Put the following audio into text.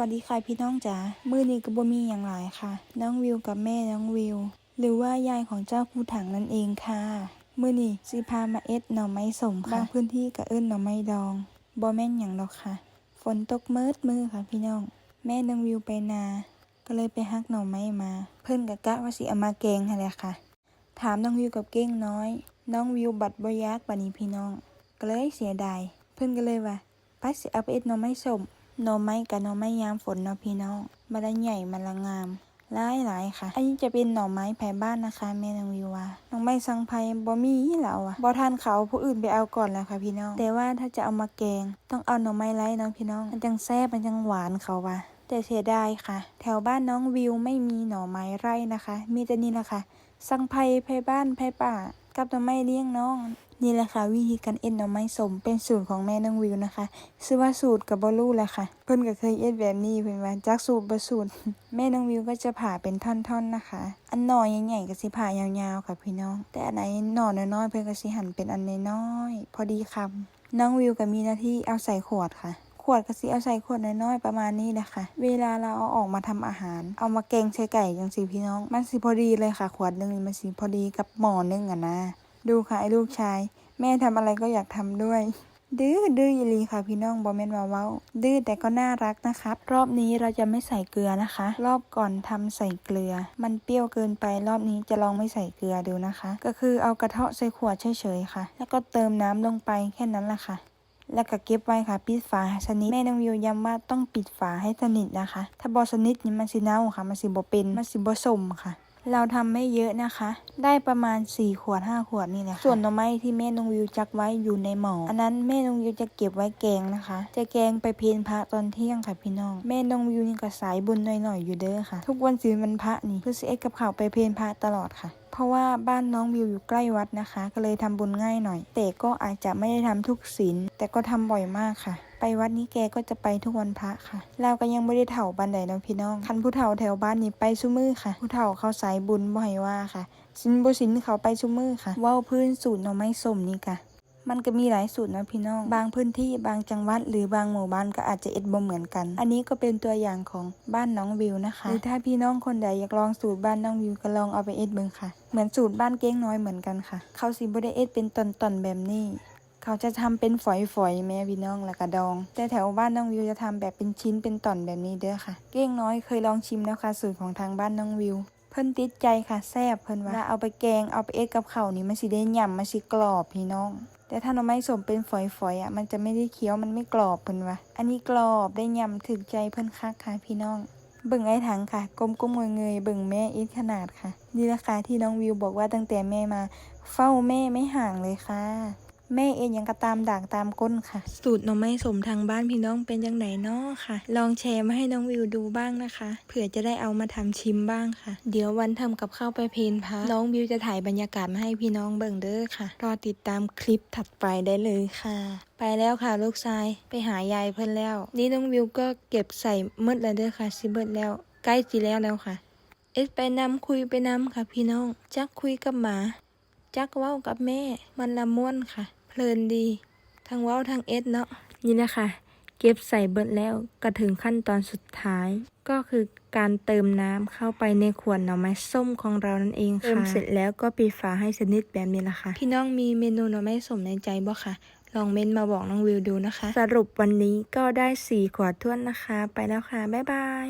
วัสดีค่ะพี่น้องจ๋ามื้อนี้ก็บ่มีอย่างหลายค่ะ น้องวิวกับแม่น้องวิว หรือว่ายายของเจ้าภูถังนั่นเองค่ะ มื้อนี้สิพามาเอ็ดหน่อไม้สมค่ะบางพื้นที่ก็เอิ้นหน่อไม้ดองบ่แม่นหยังดอกค่ะ ฝนตกเมิดมือค่ะพี่น้อง แม่น้องวิวไปนา ก็เลยไปฮักหน่อไม้มา เพิ่นก็กะว่าสิเอามาแกงหั่นแหละค่ะ ถามน้องวิวกับเก้งน้อย น้องวิวบัดบ่อยากบัดนี้พี่น้อง ก็เลยเสียดาย เพิ่นก็เลยว่าไปสิเอาไปเอ็ดหน่อไม้ส้ม หน่อไม้กับหน่อไม้ยามฝนเนาะพี่น้องมันละใหญ่มันละงามหลายหลายค่ะ อันนี้จะเป็นหน่อไม้แผ่บ้านนะคะแม่น้องวิวว่าหน่อไม้สังไพรบ่มีแล้วอะบ่ทันเขาผู้อื่นไปเอาก่อนแล้วค่ะพี่น้อง แต่ว่าถ้าจะเอามาแกง ต้องเอาหน่อไม้ไร้เนาะพี่น้อง มันจังแซ่บมันจังหวานเขาว่าแต่เสียดายค่ะ แถวบ้านน้องวิวไม่มีหน่อไม้ไร่นะคะ มีแต่นี่แหละค่ะสังไพรไพบ้านไพป่า กับหน่อไม้เลี้ยงน้อง นี่แหละค่ะ วิธีการเอ็ดหน่อไม้สมเป็นสูตรของแม่น้องวิวนะคะชื่อว่าสูตรกับบอลูแหละค่ะ เพิ่นก็เคยเอ็ดแบบนี้เพิ่นว่าจากสูตรบ่สูตร แม่น้องวิวก็จะผ่าเป็นท่อนๆนะคะ อันหน่อใหญ่ๆก็สิผ่ายาวๆค่ะพี่น้อง แต่อันไหนหน่อน้อยๆเพิ่นก็สิหั่นเป็นอันน้อยๆพอดีคำน้องวิวก็มีหน้าที่เอาใส่ขวดค่ะ ขวดก็สิเอาใส่ขวดน้อยๆประมาณนี้แหละคะ เวลาเราเอาออกมาทำอาหาร เอามาแกงใส่ไก่จังสิพี่น้อง มันสิพอดีเลยค่ะ ขวดหนึงมันสิพอดีกับหม้อนึงอะนะ ดูค่ะไอ้ลูกชาย แม่ทำอะไรก็อยากทำด้วยดื้อดื้ออีหลีค่ะพี่น้องบอแมนวาเว้าดื้อแต่ก็น่ารักนะครับ รอบนี้เราจะไม่ใส่เกลือนะคะ รอบก่อนทำใส่เกลือ มันเปรี้ยวเกินไปรอบนี้จะลองไม่ใส่เกลือดูนะคะ ก็คือเอากระเทาะใส่ขวดเฉยๆค่ะ แล้วก็เติมน้ำลงไปแค่นั้นแหละค่ะ แล้วก็เก็บไว้ค่ะ ปิดฝาสนิทแม่น้องวิวย้ำว่าต้องปิดฝาให้สนิทนะคะ ถ้าบอสนิทนี่มันสิเน่าค่ะ มันสิบ่เป็น มันสิบ่สมค่ะ เราทำไม่เยอะนะคะ ได้ประมาณ 4 ขวด 5 ขวดนี่แหละค่ะส่วนหน่อไม้ที่แม่นงวิวจักไว้อยู่ในหม้ออันนั้นแม่นงวิวจะเก็บไว้แกงนะคะ จะแกงไปเพนพระตอนเที่ยงค่ะพี่น้อง แม่นงวิวนี่ก็สายบุญหน่อยๆอยู่เด้อค่ะ ทุกวันศีลวันพระนี่เพื่อสิเอ็ดกับข่าวไปเพนพระตลอดค่ะเพราะว่าบ้านน้องวิวอยู่ใกล้วัดนะคะ ก็เลยทำบุญง่ายหน่อย แต่ก็อาจจะไม่ได้ทำทุกศีลแต่ก็ทำบ่อยมากค่ะ ไปวัดนี้แกก็จะไปทุกวันพระค่ะเราก็ยังไม่ได้เถ่าบันไดเนาะพี่น้องคันผู้เฒ่าแถวบ้านนี้ไปซุมือค่ะ ผู้เฒ่าเขาสายบุญบ่ให้ว่าค่ะสินบ่สินเขาไปซุมือค่ะเว้าพื้นสูตรหน่อไม้สมนี่ค่ะมันก็มีหลายสูตรนะพี่น้อง บางพื้นที่บางจังหวัด หรือบางหมู่บ้านก็อาจจะเอ็ดบ่เหมือนกัน อันนี้ก็เป็นตัวอย่างของบ้านน้องวิวนะคะ หรือถ้าพี่น้องคนใดอยากลองสูตรบ้านน้องวิวก็ลองเอาไปเอ็ดเบิ่งค่ะ เหมือนสูตรบ้านเก้งน้อยเหมือนกันค่ะ เขาสิบ่ได้เอ็ดเป็นตอนๆแบบนี้ เขาจะทำเป็นฝอยๆแม่พี่น้องแล้วก็ดอง แต่แถวบ้านน้องวิวจะทำแบบเป็นชิ้นเป็นตอนแบบนี้เด้อค่ะ เก้งน้อยเคยลองชิมแล้วค่ะสูตรของทางบ้านน้องวิว เพิ่นติดใจค่ะแซ่บเพิ่นว่าเอาไปแกงเอาไปเอ็ดกับเขานี่มันสิได้หย่ำมันสิกรอบพี่น้อง แต่ถ้าหน่อไม้สมเป็นฝอยๆอะมันจะไม่ได้เคี้ยวมันไม่กรอบเพิ่นว่าอันนี้กรอบได้หย่ำถึกใจเพิ่นคักค่ะพี่น้องเบิ่งไอ้ถังค่ะกลมก้มเงยเงยเบิ่งแม่อีทขนาดค่ะ นี่แหละค่ะที่น้องวิวบอกว่าตั้งแต่แม่มา เฝ้าแม่ไม่ห่างเลยค่ะ แม่เองยังกระตามด่างตามก้นค่ะ สูตรหน่อไม้สมทางบ้านพี่น้องเป็นยังไงนาะค่ะ ลองแชร์มาให้น้องวิวดูบ้างนะคะเผื่อจะได้เอามาทำชิมบ้างค่ะ เดี๋ยววันทำกับข้าวไปเพลนพระน้องวิวจะถ่ายบรรยากาศมาให้พี่น้องเบิ่งเด้อค่ะ รอติดตามคลิปถัดไปได้เลยค่ะ ไปแล้วค่ะลูกชายไปหายายเพิ่นแล้ว นี่น้องวิวก็เก็บใส่หมดแล้วเด้อค่ะสิเบิดแล้ว ใกล้สิแล้วแล้วค่ะ เอ็ดไปนำคุยไปนำค่ะพี่น้องจักคุยกับหมา จักเว้ากับแม่ มันละม่วนค่ะ เพลินดี ทั้งเว้าทั้งเอ็ดเนาะ นี่นะคะ เก็บใส่เบิดแล้วก็ถึงขั้นตอนสุดท้าย ก็คือการเติมน้ำเข้าไปในขวดหน่อไม้ส้มของเรานั่นเองค่ะ เติมเสร็จแล้วก็ปิดฝาให้สนิทแบบนี้ละค่ะ พี่น้องมีเมนูหน่อไม้ส้มในใจบ่คะลองเม้นมาบอกน้องวิวดูนะคะ สรุปวันนี้ก็ได้สี่ขวดท้วนนะคะ ไปแล้วค่ะ บ๊ายบาย